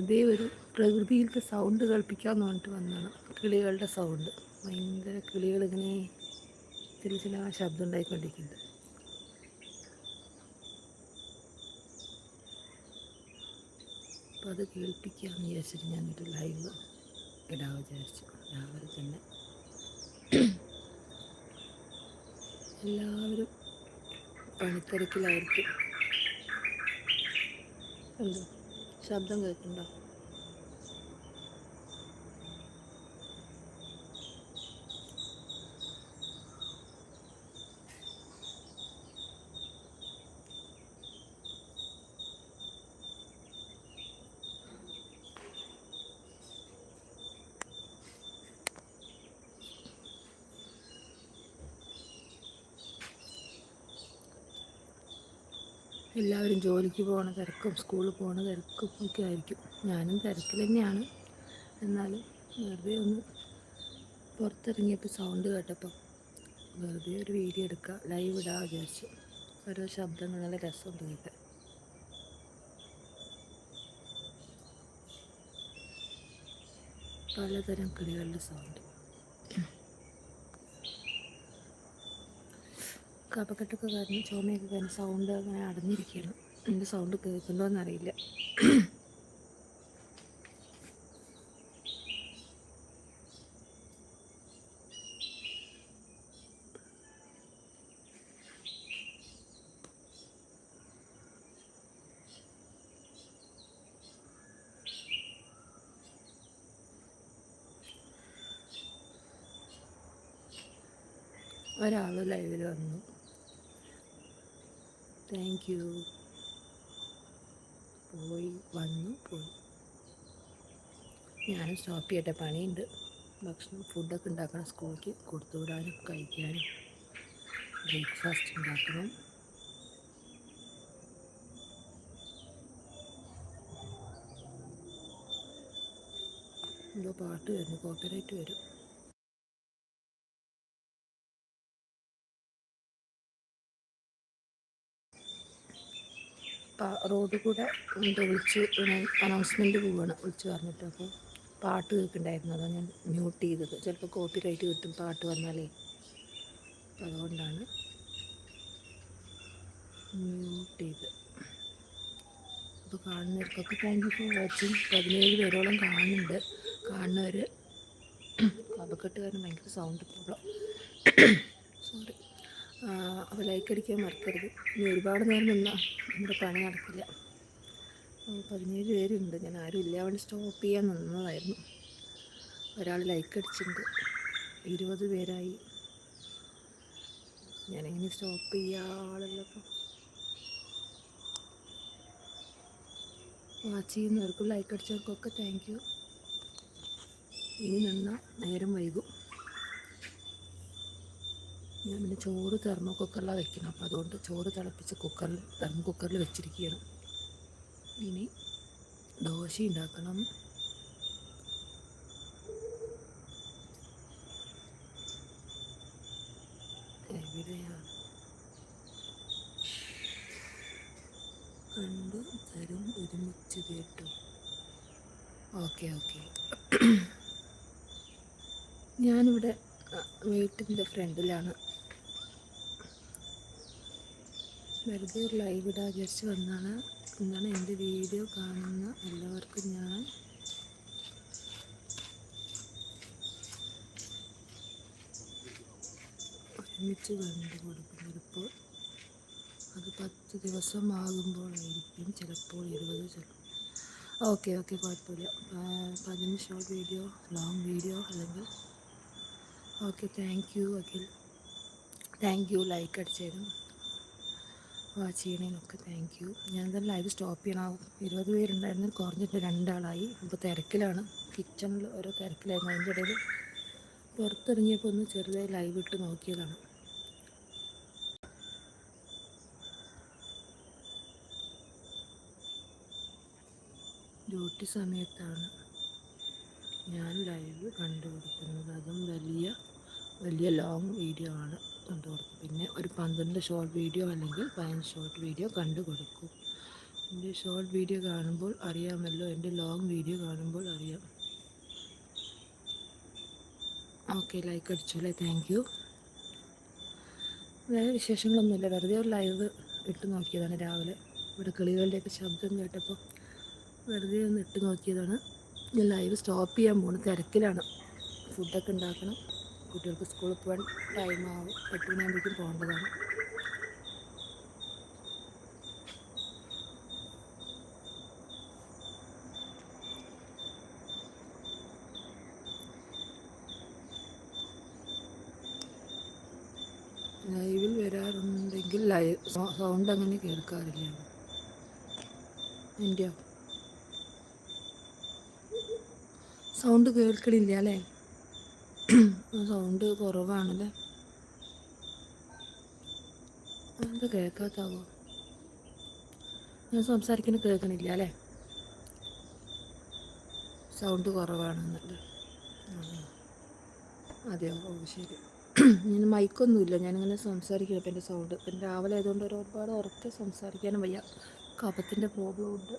വെറുതെ ഒരു പ്രകൃതിയിലത്തെ സൗണ്ട് കേൾപ്പിക്കാമെന്ന് പറഞ്ഞിട്ട് വന്നതാണ്. കിളികളുടെ സൗണ്ട് ഭയങ്കര കിളികളിങ്ങനെ ചില ചില ശബ്ദം ഉണ്ടായിക്കൊണ്ടിരിക്കുന്നുണ്ട്. അപ്പോൾ അത് കേൾപ്പിക്കാമെന്ന് വിചാരിച്ചിട്ട് ഞാനൊരു ലൈവ് ഇടാൻ വിചാരിച്ചു. രാവിലെ തന്നെ. എല്ലാവരും പണിത്തിരക്കിലായിരിക്കും. എന്തോ ശബ്ദം കേൾക്കുന്നുണ്ടോ എല്ലാവരും ജോലിക്ക് പോകണ തിരക്കും സ്കൂളിൽ പോകണ തിരക്കും ഒക്കെ ആയിരിക്കും. ഞാനും തിരക്കിൽ തന്നെയാണ്. എന്നാലും വെറുതെ ഒന്ന് പുറത്തിറങ്ങിയപ്പോൾ സൗണ്ട് കേട്ടപ്പോൾ വെറുതെ ഒരു വീഡിയോ എടുക്കുക ലൈവ് ഇടാൻ വിചാരിച്ചു. ഓരോ ശബ്ദങ്ങൾ നല്ല രസമുണ്ട് കേൾക്കാൻ പലതരം കിളികളുടെ സൗണ്ട് കപക്കെട്ടൊക്കെ കാരണം ചുമയൊക്കെ കാരണം സൗണ്ട് അങ്ങനെ അടഞ്ഞിരിക്കുകയാണ്. എന്റെ സൗണ്ട് കേൾക്കുന്നുണ്ടോ എന്നറിയില്ല ഒരാൾ ലൈവിൽ വന്നു. Thank you. പോയി വന്നു പോയി. ഞാനും സ്റ്റോപ്പ് ചെയ്യട്ടെ പണിയുണ്ട്. ഭക്ഷണം ഫുഡൊക്കെ ഉണ്ടാക്കണം സ്കൂളിലേക്ക് കൊടുത്തു വിടാനും കഴിക്കാനും. ബ്രേക്ക്ഫാസ്റ്റ് ഉണ്ടാക്കണം. എന്തോ പാട്ട് വരുന്നു കോപ്പറേറ്റ് വരും. റോഡിൽ കൂടെ എന്തോ വിളിച്ച് അനൗൺസ്മെന്റ് പോവുകയാണ് വിളിച്ച് പറഞ്ഞിട്ട്. അപ്പോൾ പാട്ട് കേൾക്കുന്നുണ്ടായിരുന്നു അതാണ് ഞാൻ മ്യൂട്ട് ചെയ്തത്. ചിലപ്പോൾ കോപ്പി റൈറ്റ് കിട്ടും പാട്ട് വന്നാലേ. അതുകൊണ്ടാണ് മ്യൂട്ട് ചെയ്ത് അപ്പോൾ കാണുന്നവർക്കൊക്കെ താങ്ക് യു ഫോർ വാച്ചിങ് പതിനേഴ് പേരോളം കാണുന്നുണ്ട്. കാണുന്നവർ കപക്കെട്ട് കാരണം ഭയങ്കര സൗണ്ട് പ്രോബ്ലം സോറി അപ്പോൾ ലൈക്ക് അടിക്കാൻ മറക്കരുത്. ഇനി ഒരുപാട് നേരം നിന്നാൽ നമ്മുടെ പണി നടക്കില്ല. പതിനേഴ് പേരുണ്ട്. ഞാൻ ആരും ഇല്ല അവിടെ സ്റ്റോപ്പ് ചെയ്യാൻ നിന്നതായിരുന്നു. ഒരാൾ ലൈക്ക് അടിച്ചിട്ടുണ്ട്. ഇരുപത് പേരായി. ഞാനെങ്ങനെ സ്റ്റോപ്പ് ചെയ്യുക ആളുള്ളപ്പോൾ വാച്ച് ചെയ്യുന്നവർക്കും ലൈക്ക് അടിച്ചവർക്കൊക്കെ താങ്ക് യു ഇനി നിന്നാൽ നേരം വൈകും. ഞാൻ പിന്നെ ചോറ് തെർമോ കുക്കറിലാണ് വെക്കണം. അപ്പോൾ അതുകൊണ്ട് ചോറ് തിളപ്പിച്ച് കുക്കറിൽ തെർമോ കുക്കറിൽ വെച്ചിരിക്കുകയാണ് ഇനി ദോശ ഉണ്ടാക്കണം. എവിടെയാണ് കണ്ടു തരും ഒരുമിച്ച് കേട്ടു. Okay okay. ഞാനിവിടെ വീട്ടിന്റെ ഫ്രണ്ടിലാണ്. വെറുതെ ഒരു ലൈവ് ഇടാൻ വിചാരിച്ച് വന്നാണ്. എന്താണ് എന്റെ വീഡിയോ കാണുന്ന എല്ലാവർക്കും ഞാൻ. ഒരുമിച്ച് കണ്ടു കൊടുക്കുന്നതിപ്പോൾ അത് പത്ത് ദിവസം ആകുമ്പോഴായിരിക്കും ചിലപ്പോൾ ഇരുപത് ചിലപ്പോൾ. ഓക്കെ ഓക്കെ കുഴപ്പമില്ല. പതിനഞ്ച് ഷോർട്ട് വീഡിയോ ലോങ് വീഡിയോ അല്ലെങ്കിൽ okay thank you Akhil thank you like അടിച്ചതിനും watch ചെയ്യണേനൊക്കെ. താങ്ക് യു ഞാൻ എന്തായാലും ലൈവ് സ്റ്റോപ്പ് ചെയ്യണം. ഇരുപത് പേരുണ്ടായിരുന്നു കുറഞ്ഞിട്ട് രണ്ടാളായി. ഇപ്പോൾ തിരക്കിലാണ്. കിച്ചണിൽ ഓരോ തിരക്കിലായിരുന്നു. അതിന്റെ ഇടയിൽ പുറത്തിറങ്ങിയപ്പോൾ ഒന്ന് ചെറുതായി ലൈവ് ഇട്ട് നോക്കിയതാണ്. ഡ്യൂട്ടി സമയത്താണ് ഞാൻ ലൈവ് കണ്ടുപിടിക്കുന്നത്. അതും വലിയ വലിയ ലോങ് വീഡിയോ ആണ്. കണ്ടു കൊടുക്കും. പിന്നെ ഒരു പന്ത്രണ്ട് ഷോർട്ട് വീഡിയോ അല്ലെങ്കിൽ പതിനഞ്ച് ഷോർട്ട് വീഡിയോ കണ്ടു കൊടുക്കും. എന്റെ ഷോർട്ട് വീഡിയോ കാണുമ്പോൾ അറിയാമല്ലോ എന്റെ ലോങ് വീഡിയോ കാണുമ്പോൾ അറിയാം. ഓക്കെ ലൈക്ക് അടിച്ചോളെ താങ്ക് യു വേറെ വിശേഷങ്ങളൊന്നുമില്ല. വെറുതെ ഒരു ലൈവ് ഇട്ട് നോക്കിയതാണ് രാവിലെ. ഇവിടെ കിളികളുടെയൊക്കെ ശബ്ദം കേട്ടപ്പോൾ വെറുതെ ഒന്ന് ഇട്ട് നോക്കിയതാണ്. ഞാൻ ലൈവ് സ്റ്റോപ്പ് ചെയ്യാൻ പോകുന്നത് തിരക്കിലാണ്. ഫുഡൊക്കെ ഉണ്ടാക്കണം. കുട്ടികൾക്ക് സ്കൂളിൽ പോകാൻ ടൈം ആവും. എട്ട് മണിയാകുമ്പോഴേക്കും പോകേണ്ടതാണ്. ലൈവിൽ വരാറുണ്ടെങ്കിൽ ലൈവ് സൗണ്ട് അങ്ങനെ കേൾക്കാറില്ല. എന്റെയോ സൗണ്ട് കേൾക്കണില്ല അല്ലേ? സൗണ്ട് കുറവാണല്ലേ? എന്താ കേൾക്കാത്താവോ ഞാൻ സംസാരിക്കുന്നത് കേൾക്കണില്ല അല്ലേ സൗണ്ട് കുറവാണെന്നുണ്ട്. അതെയോ ഓ ശരി. ഞാൻ മൈക്കൊന്നുമില്ല. ഞാനിങ്ങനെ സംസാരിക്കില്ല ഇപ്പം എന്റെ സൗണ്ട് ഇപ്പം രാവിലെ ആയതുകൊണ്ട് ഒരുപാട് ഉറക്കെ സംസാരിക്കാനും വയ്യ. കഫത്തിന്റെ പ്രോബ്ലം ഉണ്ട്.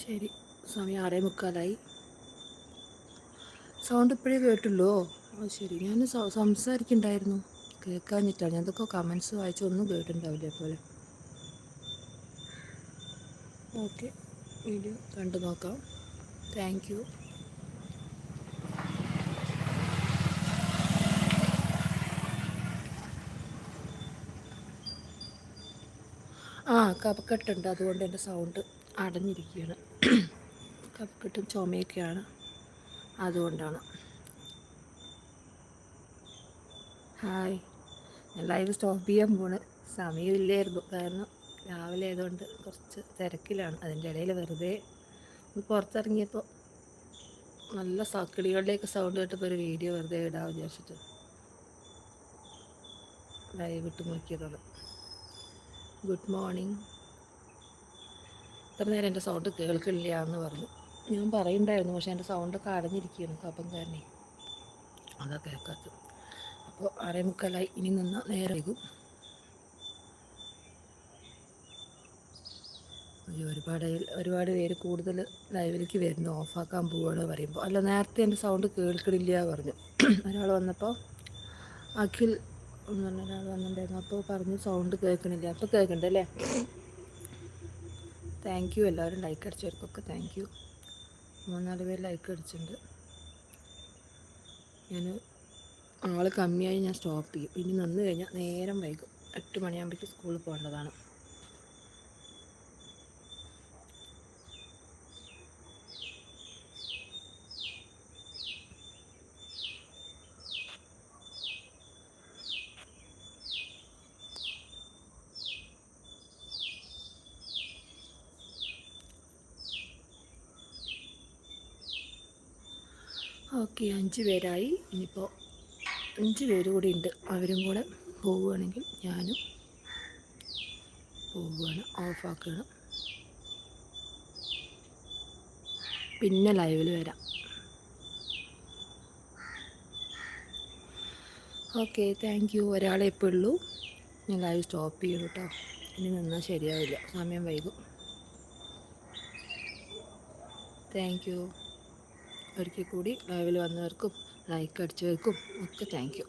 ശരി സമയം ആറേ മുക്കാലായി. സൗണ്ട് ഇപ്പോഴേ കേട്ടുള്ളൂ ഓ ശരി. ഞാൻ സംസാരിക്കണ്ടായിരുന്നു. കേൾക്കാഞ്ഞിട്ടാണ് ഞാൻ അതൊക്കെ കമൻസ് വായിച്ച് ഒന്നും കേട്ടിട്ടുണ്ടാവില്ല പോലെ ഓക്കെ വീഡിയോ കണ്ടു നോക്കാം. താങ്ക് യു ആ കപക്കെട്ടുണ്ട് അതുകൊണ്ട് എന്റെ സൗണ്ട് അടഞ്ഞിരിക്കുകയാണ്. കപക്കെട്ടും ചുമയൊക്കെയാണ്. അതുകൊണ്ടാണ്. ഹായ്. ഞാൻ ലൈവ് സ്റ്റോപ്പ് ചെയ്യാൻ പോണ്. സമയമില്ലായിരുന്നു. കാരണം രാവിലെ ആയതുകൊണ്ട് കുറച്ച് തിരക്കിലാണ്. അതിന്റെ ഇടയിൽ വെറുതെ പുറത്തിറങ്ങിയപ്പോൾ നല്ല സക്കിളികളുടെയൊക്കെ സൗണ്ട് കേട്ടപ്പോൾ ഒരു വീഡിയോ വെറുതെ ഇടാൻ വിചാരിച്ചിട്ട് ലൈവ് ഇട്ട് നോക്കിയതാണ്. ഗുഡ് മോർണിംഗ് ഇത്ര നേരം എന്റെ സൗണ്ട് കേൾക്കില്ല എന്ന് പറഞ്ഞു. ഞാൻ പറയുണ്ടായിരുന്നു പക്ഷെ എന്റെ സൗണ്ടൊക്കെ അടഞ്ഞിരിക്കുകയാണ് കപ്പം കാരണേ. അതാ കേൾക്കാത്തത്. അപ്പോൾ ആറേ മുക്കാലായി ഇനി നിന്ന് നേരെ വൈകും. ഒരുപാട് ഒരുപാട് പേര് കൂടുതൽ ലൈവിലേക്ക് വരുന്നു ഓഫാക്കാൻ പോവുകയാണ് പറയുമ്പോൾ അല്ല നേരത്തെ എന്റെ സൗണ്ട് കേൾക്കണില്ല പറഞ്ഞു. ഒരാൾ വന്നപ്പോൾ അഖിൽ എന്ന് പറഞ്ഞ ഒരാൾ വന്നിട്ടുണ്ടായിരുന്നു. അപ്പോൾ പറഞ്ഞു സൗണ്ട് കേൾക്കണില്ല. അപ്പോൾ കേൾക്കണ്ടല്ലേ? താങ്ക് യു എല്ലാവരും ലൈക്ക് അടിച്ചവർക്കൊക്കെ താങ്ക് യു മൂന്നാൽ പേര് ലൈക്ക് അടിച്ചിട്ടുണ്ട്. ഞാൻ ആൾ കമ്മിയായി ഞാൻ സ്റ്റോപ്പ് ചെയ്യും. ഇനി നിന്ന് കഴിഞ്ഞാൽ നേരം വൈകും. എട്ട് മണിയാകുമ്പോഴേക്കും സ്കൂളിൽ പോകേണ്ടതാണ്. ഓക്കെ അഞ്ച് പേരായി. ഇനിയിപ്പോൾ അഞ്ച് പേര് കൂടി ഉണ്ട്. അവരും കൂടെ പോവുകയാണെങ്കിൽ ഞാനും പോവുകയാണ്. ഓഫാക്കുകയാണ്. പിന്നെ ലൈവിൽ വരാം. Okay thank you. ഒരാളെ ഇപ്പോൾ ഉള്ളൂ. ഞാൻ ലൈവ് സ്റ്റോപ്പ് ചെയ്യണം കേട്ടോ. ഇനി നിന്നാൽ ശരിയാവില്ല. സമയം വൈകും. Thank you. ഒരിക്കൽ കൂടി ലൈവിൽ വന്നവർക്കും ലൈക്ക് അടിച്ചവർക്കും ഒക്കെ താങ്ക്